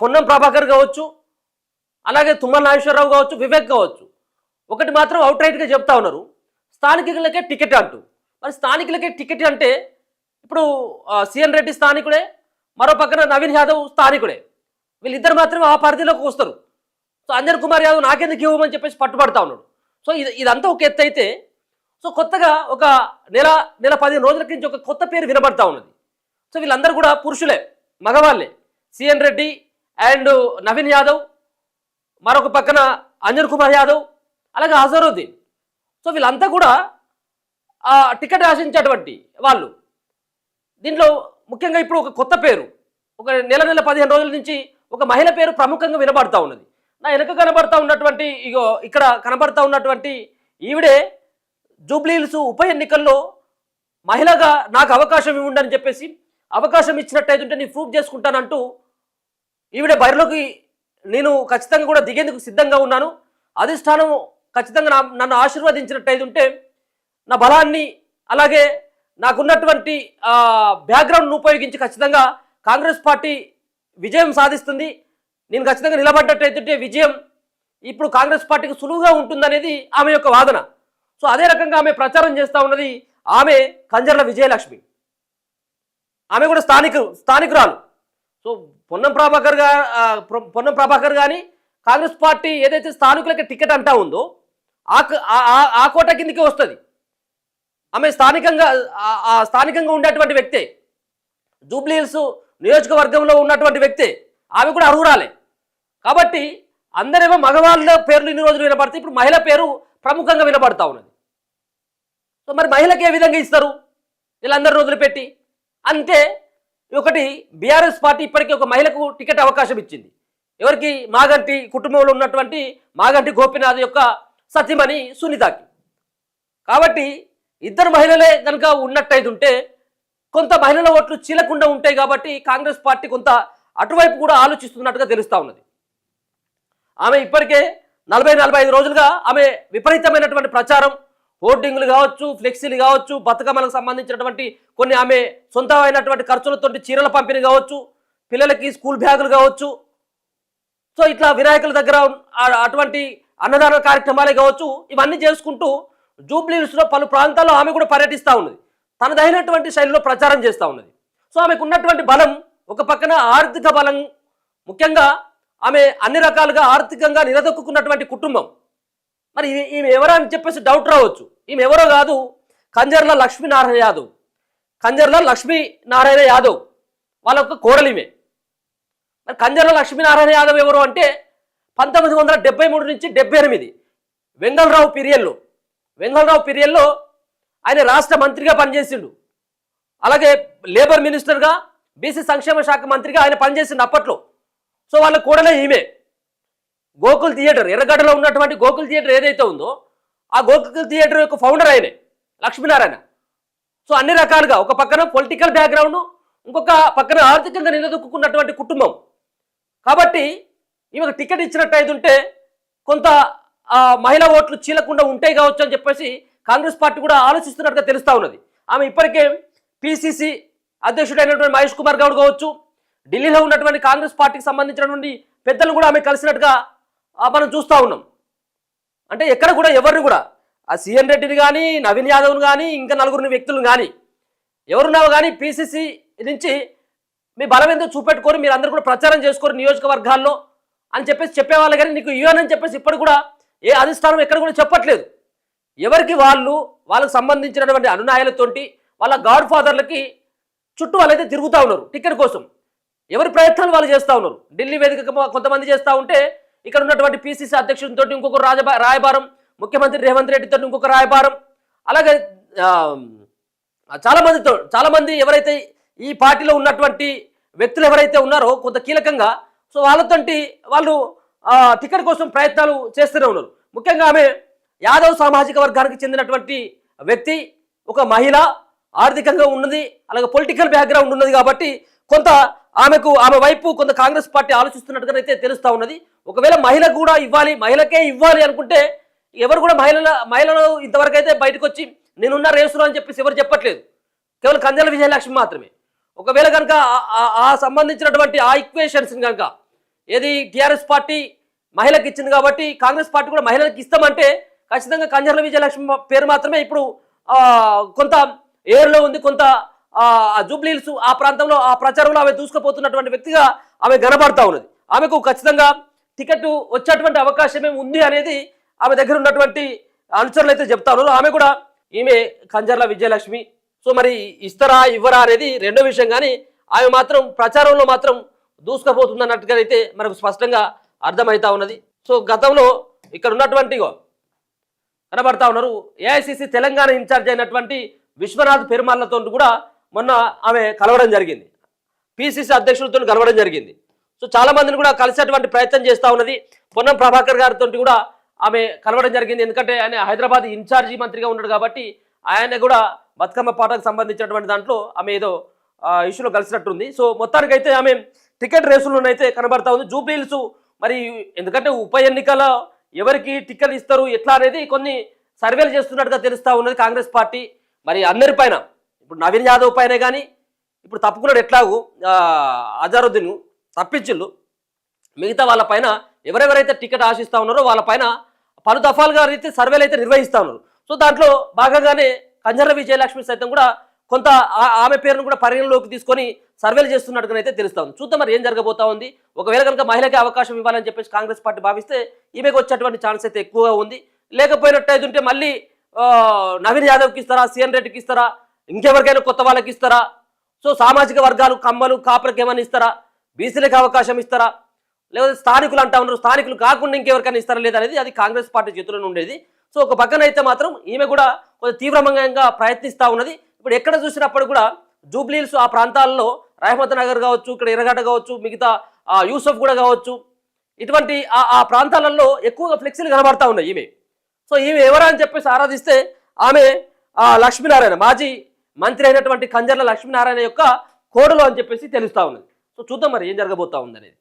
పొన్నం ప్రభాకర్ కావచ్చు అలాగే తుమ్మల నాగేశ్వరరావు కావచ్చు వివేక్ కావచ్చు. ఒకటి మాత్రం అవుట్ రైట్గా చెప్తా ఉన్నారు. స్థానికులకే టికెట్ అంటూ. మరి స్థానికులకే టికెట్ అంటే ఇప్పుడు సిఎన్ రెడ్డి స్థానికుడే మరో పక్కన నవీన్ యాదవ్ స్థానికుడే. వీళ్ళిద్దరు మాత్రం ఆ పరిధిలోకి వస్తారు. సో అంజన్ కుమార్ యాదవ్ నాకెందుకు ఇవ్వమని చెప్పేసి పట్టుబడతా ఉన్నాడు. సో ఇది ఇదంతా ఒక ఎత్తు అయితే సో కొత్తగా ఒక నెల నెల పదిహేను రోజుల నుంచి ఒక కొత్త పేరు వినబడతా ఉన్నది. సో వీళ్ళందరూ కూడా పురుషులే మగవాళ్ళే. C N Reddy and Naveen Yadav మరొక పక్కన అంజన్ కుమార్ యాదవ్ అలాగే అజరుద్దీన్. సో వీళ్ళంతా కూడా టికెట్ ఆశించేటువంటి వాళ్ళు. దీంట్లో ముఖ్యంగా ఇప్పుడు ఒక కొత్త పేరు ఒక నెల నెల పదిహేను రోజుల నుంచి ఒక మహిళ పేరు ప్రముఖంగా వినబడతా ఉన్నది. నా వెనక కనబడతా ఉన్నటువంటి ఇగో ఇక్కడ కనబడతా ఉన్నటువంటి ఈవిడే జూబ్లీహిల్స్ ఉప ఎన్నికల్లో మహిళగా నాకు అవకాశం ఇవ్వండి అని చెప్పేసి అవకాశం ఇచ్చినట్టయితే నేను ప్రూవ్ చేసుకుంటానంటూ ఈవిడ బరిలోకి నేను ఖచ్చితంగా కూడా దిగేందుకు సిద్ధంగా ఉన్నాను. అధిష్టానం ఖచ్చితంగా నా- నన్ను ఆశీర్వదించినట్టయితే ఉంటే నా బలాన్ని అలాగే నాకున్నటువంటి బ్యాక్గ్రౌండ్ను ఉపయోగించి ఖచ్చితంగా కాంగ్రెస్ పార్టీ విజయం సాధిస్తుంది. నేను ఖచ్చితంగా నిలబడ్డట్టయితే విజయం ఇప్పుడు కాంగ్రెస్ పార్టీకి సులువుగా ఉంటుందనేది ఆమె యొక్క వాదన. సో అదే రకంగా ఆమె ప్రచారం చేస్తూ ఉన్నది ఆమె కంజర్ల విజయలక్ష్మి. ఆమె కూడా స్థానిక స్థానికురాలు. సో పొన్నం ప్రభాకర్గా పొన్నం ప్రభాకర్ కానీ కాంగ్రెస్ పార్టీ ఏదైతే స్థానికులకి టికెట్ అంటా ఉందో ఆ ఆ- ఆ- కోట కిందికి వస్తుంది. ఆమె స్థానికంగా ఆ- స్థానికంగా ఉండేటువంటి వ్యక్తే. జూబ్లీహిల్స్ నియోజకవర్గంలో ఉన్నటువంటి వ్యక్తే. ఆమె కూడా అర్హురాలే. కాబట్టి అందరేమో మగవాళ్ళ పేర్లు ఇన్ని రోజులు వినపడతాయి ఇప్పుడు మహిళ పేరు ప్రముఖంగా వినపడతా ఉన్నది. సో మరి మహిళకి ఏ విధంగా ఇస్తారు? వీళ్ళందరి రోజులు పెట్టి. అంటే ఒకటి బీఆర్ఎస్ పార్టీ ఇప్పటికీ ఒక మహిళకు టికెట్ అవకాశం ఇచ్చింది. ఎవరికి? మాగంటి కుటుంబంలో ఉన్నటువంటి మాగంటి గోపినాథ్ యొక్క సతీమణి సునీతకి. కాబట్టి ఇద్దరు మహిళలే కనుక ఉన్నట్టయితే ఉంటే కొంత మహిళల ఓట్లు చీలకుండా ఉంటాయి కాబట్టి కాంగ్రెస్ పార్టీ కొంత అటువైపు కూడా ఆలోచిస్తున్నట్టుగా తెలుస్తూ ఉన్నది. ఆమె ఇప్పటికే నలభై నలభై ఐదు రోజులుగా ఆమె విపరీతమైనటువంటి ప్రచారం హోర్డింగ్లు కావచ్చు ఫ్లెక్సీలు కావచ్చు బతుకమ్మలకు సంబంధించినటువంటి కొన్ని ఆమె సొంతమైనటువంటి ఖర్చులతో చీరల పంపిణీ కావచ్చు పిల్లలకి స్కూల్ బ్యాగులు కావచ్చు. సో ఇట్లా వినాయకుల దగ్గర అటువంటి అన్నదాన కార్యక్రమాలే కావచ్చు ఇవన్నీ చేసుకుంటూ జూబ్లీస్లో పలు ప్రాంతాల్లో ఆమె కూడా పర్యటిస్తూ ఉన్నది. తనదైనటువంటి శైలిలో ప్రచారం చేస్తూ ఉన్నది. సో ఆమెకు ఉన్నటువంటి బలం ఒక పక్కన ఆర్థిక బలం ముఖ్యంగా ఆమె అన్ని రకాలుగా ఆర్థికంగా నిలదొక్కున్నటువంటి కుటుంబం. మరి ఈమె ఎవరో అని చెప్పేసి డౌట్ రావచ్చు. ఈమె ఎవరో కాదు. కంజర్ల లక్ష్మీనారాయణ యాదవ్. కంజర్ల లక్ష్మీనారాయణ యాదవ్. వాళ్ళ యొక్క కోడలిమే మరి కంజర్ల లక్ష్మీనారాయణ యాదవ్ ఎవరు అంటే పంతొమ్మిది వందల డెబ్బై మూడు నుంచి డెబ్బై ఎనిమిది వెంగళరావు పీరియడ్లో. వెంగళరావు పీరియడ్లో ఆయన రాష్ట్ర మంత్రిగా పనిచేసిండు. అలాగే లేబర్ మినిస్టర్గా బీసీ సంక్షేమ శాఖ మంత్రిగా ఆయన పనిచేసిండు అప్పట్లో. సో వాళ్ళ కూడలే ఈమె. గోకుల్ థియేటర్ ఎర్రగడ్డలో ఉన్నటువంటి గోకుల్ థియేటర్ ఏదైతే ఉందో ఆ గోకుల్ థియేటర్ యొక్క ఫౌండర్ ఆయనే లక్ష్మీనారాయణ. సో అన్ని రకాలుగా ఒక పక్కన పొలిటికల్ బ్యాక్గ్రౌండ్ ఇంకొక పక్కన ఆర్థికంగా నిలదొక్కున్నటువంటి కుటుంబం. కాబట్టి ఈమెకు టికెట్ ఇచ్చినట్టు అయితే ఉంటే కొంత మహిళా ఓట్లు చీలకుండా ఉంటాయి కావచ్చు అని చెప్పేసి కాంగ్రెస్ పార్టీ కూడా ఆలోచిస్తున్నట్టుగా తెలుస్తూ ఉన్నది. ఆమె ఇప్పటికే పిసిసి అధ్యక్షుడైనటువంటి మహేష్ కుమార్ గౌడ్ కావచ్చు ఢిల్లీలో ఉన్నటువంటి కాంగ్రెస్ పార్టీకి సంబంధించినటువంటి పెద్దలు కూడా ఆమె కలిసినట్టుగా మనం చూస్తూ ఉన్నాం. అంటే ఎక్కడ కూడా ఎవరిని కూడా ఆ సీఎన్ రెడ్డిని కానీ నవీన్ యాదవ్ని కానీ ఇంకా నలుగురిని వ్యక్తులను కానీ ఎవరున్నావు కానీ పిసిసి నుంచి మీ బలం ఏందో చూపెట్టుకొని మీరు అందరూ కూడా ప్రచారం చేసుకోరు నియోజకవర్గాల్లో అని చెప్పేసి చెప్పేవాళ్ళు కానీ నీకు ఇవ్వనని చెప్పేసి ఇప్పుడు కూడా ఏ అధిష్టానం ఎక్కడ కూడా చెప్పట్లేదు. ఎవరికి వాళ్ళు వాళ్ళకు సంబంధించినటువంటి అనునాయాలతోటి వాళ్ళ గాడ్ ఫాదర్లకి చుట్టూ వాళ్ళైతే తిరుగుతూ ఉన్నారు టికెట్ కోసం. ఎవరి ప్రయత్నాలు వాళ్ళు చేస్తూ ఉన్నారు. ఢిల్లీ వేదిక కొంతమంది చేస్తూ ఉంటే ఇక్కడ ఉన్నటువంటి పిసిసి అధ్యక్షుడితో ఇంకొక రాజబా రాయబారం ముఖ్యమంత్రి రేవంత్ రెడ్డితో ఇంకొక రాయబారం. అలాగే చాలా మందితో చాలా మంది ఎవరైతే ఈ పార్టీలో ఉన్నటువంటి వ్యక్తులు ఎవరైతే ఉన్నారో కొంత కీలకంగా సో వాళ్ళతోటి వాళ్ళు టికెట్ కోసం ప్రయత్నాలు చేస్తూనే ఉన్నారు. ముఖ్యంగా ఆమె యాదవ్ సామాజిక వర్గానికి చెందినటువంటి వ్యక్తి ఒక మహిళ ఆర్థికంగా ఉన్నది అలాగే పొలిటికల్ బ్యాక్గ్రౌండ్ ఉన్నది కాబట్టి కొంత ఆమెకు ఆమె వైపు కొంత కాంగ్రెస్ పార్టీ ఆలోచిస్తున్నట్టుగా అయితే తెలుస్తూ ఉన్నది. ఒకవేళ మహిళకు కూడా ఇవ్వాలి మహిళకే ఇవ్వాలి అనుకుంటే ఎవరు కూడా మహిళల మహిళలు ఇంతవరకు అయితే బయటకు వచ్చి నేనున్న రేసులో అని చెప్పేసి ఎవరు చెప్పట్లేదు. కేవలం కందెల విజయలక్ష్మి మాత్రమే. ఒకవేళ కనుక ఆ- సంబంధించినటువంటి ఆ ఈక్వేషన్స్ కనుక ఏది టీఆర్ఎస్ పార్టీ మహిళకి ఇచ్చింది కాబట్టి కాంగ్రెస్ పార్టీ కూడా మహిళలకు ఇస్తామంటే ఖచ్చితంగా కంజర్ల విజయలక్ష్మి పేరు మాత్రమే ఇప్పుడు కొంత ఏర్లో ఉంది కొంత ఆ, ఆ జూబ్లీహిల్స్ ఆ ప్రాంతంలో ఆ ప్రచారంలో ఆమె దూసుకుపోతున్నటువంటి వ్యక్తిగా ఆమె కనబడతా ఉన్నది. ఆమెకు ఖచ్చితంగా టికెట్ వచ్చేటువంటి అవకాశమే ఉంది అనేది ఆమె దగ్గర ఉన్నటువంటి అనుచరులు అయితే చెప్తా ఉన్నారు. ఆమె కూడా ఈమె కంజర్ల విజయలక్ష్మి. సో మరి ఇస్తారా ఇవ్వరా అనేది రెండో విషయం. కానీ ఆమె మాత్రం ప్రచారంలో మాత్రం దూసుకుపోతుంది అన్నట్టుగా అయితే మనకు స్పష్టంగా అర్థమవుతా ఉన్నది. సో గతంలో ఇక్కడ ఉన్నటువంటి కనబడతా ఉన్నారు. ఏఐసిసి తెలంగాణ ఇన్ఛార్జ్ అయినటువంటి విశ్వనాథ్ పెరుమాళ్ళతో కూడా మొన్న ఆమె కలవడం జరిగింది. పిసిసి అధ్యక్షులతో కలవడం జరిగింది. సో చాలా మందిని కూడా కలిసేటువంటి ప్రయత్నం చేస్తూ ఉన్నది. పొన్నం ప్రభాకర్ గారితో కూడా ఆమె కలవడం జరిగింది. ఎందుకంటే ఆయన హైదరాబాద్ ఇన్ఛార్జి మంత్రిగా ఉన్నాడు కాబట్టి ఆయన కూడా బతుకమ్మ పాటకు సంబంధించినటువంటి దాంట్లో ఆమె ఏదో ఇష్యూలో కలిసినట్టుంది. సో మొత్తానికైతే ఆమె టికెట్ రేసులోనైతే కనబడతా ఉంది. జూబ్లీహిల్స్ మరి ఎందుకంటే ఉప ఎన్నికలో ఎవరికి టికెట్ ఇస్తారు ఎట్లా అనేది కొన్ని సర్వేలు చేస్తున్నట్టుగా తెలుస్తూ ఉన్నది కాంగ్రెస్ పార్టీ. మరి అందరిపైన ఇప్పుడు నవీన్ యాదవ్ పైన కానీ ఇప్పుడు తప్పుకున్నాడు ఎట్లాగూ అజారుద్దీన్ అజరుద్దీన్ తప్పించిళ్ళు మిగతా వాళ్ళ పైన ఎవరెవరైతే టికెట్ ఆశిస్తూ ఉన్నారో వాళ్ళ పైన పలు దఫాలుగా అయితే సర్వేలు అయితే నిర్వహిస్తూ ఉన్నారు. సో దాంట్లో భాగంగానే కంజర్ల విజయలక్ష్మి సైతం కూడా కొంత ఆ- ఆమె పేరును కూడా పరిగణలోకి తీసుకొని సర్వేలు చేస్తున్నట్టుగా అయితే తెలుస్తా ఉంది. చూద్దాం మరి ఏం జరగబోతా ఉంది. ఒకవేళ కనుక మహిళకి అవకాశం ఇవ్వాలని చెప్పేసి కాంగ్రెస్ పార్టీ భావిస్తే ఈమెకు వచ్చేటువంటి ఛాన్స్ అయితే ఎక్కువగా ఉంది. లేకపోయినట్టయితే ఉంటే మళ్ళీ నవీన్ యాదవ్కి ఇస్తారా సిఎన్ రెడ్డికి ఇస్తారా ఇంకెవరికైనా కొత్త వాళ్ళకి ఇస్తారా? సో సామాజిక వర్గాలు కమ్మలు కాపులకు ఏమైనా ఇస్తారా? బీసీలకు అవకాశం ఇస్తారా? లేకపోతే స్థానికులు అంటా ఉన్నారు. స్థానికులు కాకుండా ఇంకెవరికైనా ఇస్తారా లేదనేది అది కాంగ్రెస్ పార్టీ చేతుల్లో ఉండేది. సో ఒక పక్కన అయితే మాత్రం ఈమె కూడా కొంచెం తీవ్రంగా ప్రయత్నిస్తూ ఉన్నది. ఇప్పుడు ఎక్కడ చూసినప్పుడు కూడా జూబ్లీల్స్ ఆ ప్రాంతాల్లో రహమత్ నగర్ కావచ్చు ఇక్కడ ఎర్రగడ్డ కావచ్చు మిగతా యూసఫ్ కూడా కావచ్చు. ఇటువంటి ఆ ప్రాంతాలలో ఎక్కువగా ఫ్లెక్సీలు కనబడతా ఉన్నాయి ఈమె. సో ఈమె ఎవరా అని చెప్పేసి ఆరాధిస్తే ఆమె లక్ష్మీనారాయణ మాజీ మంత్రి అయినటువంటి కంజర్ల లక్ష్మీనారాయణ యొక్క కోడలు అని చెప్పేసి తెలుస్తా ఉన్నది. సో చూద్దాం మరి ఏం జరగబోతా ఉంది అనేది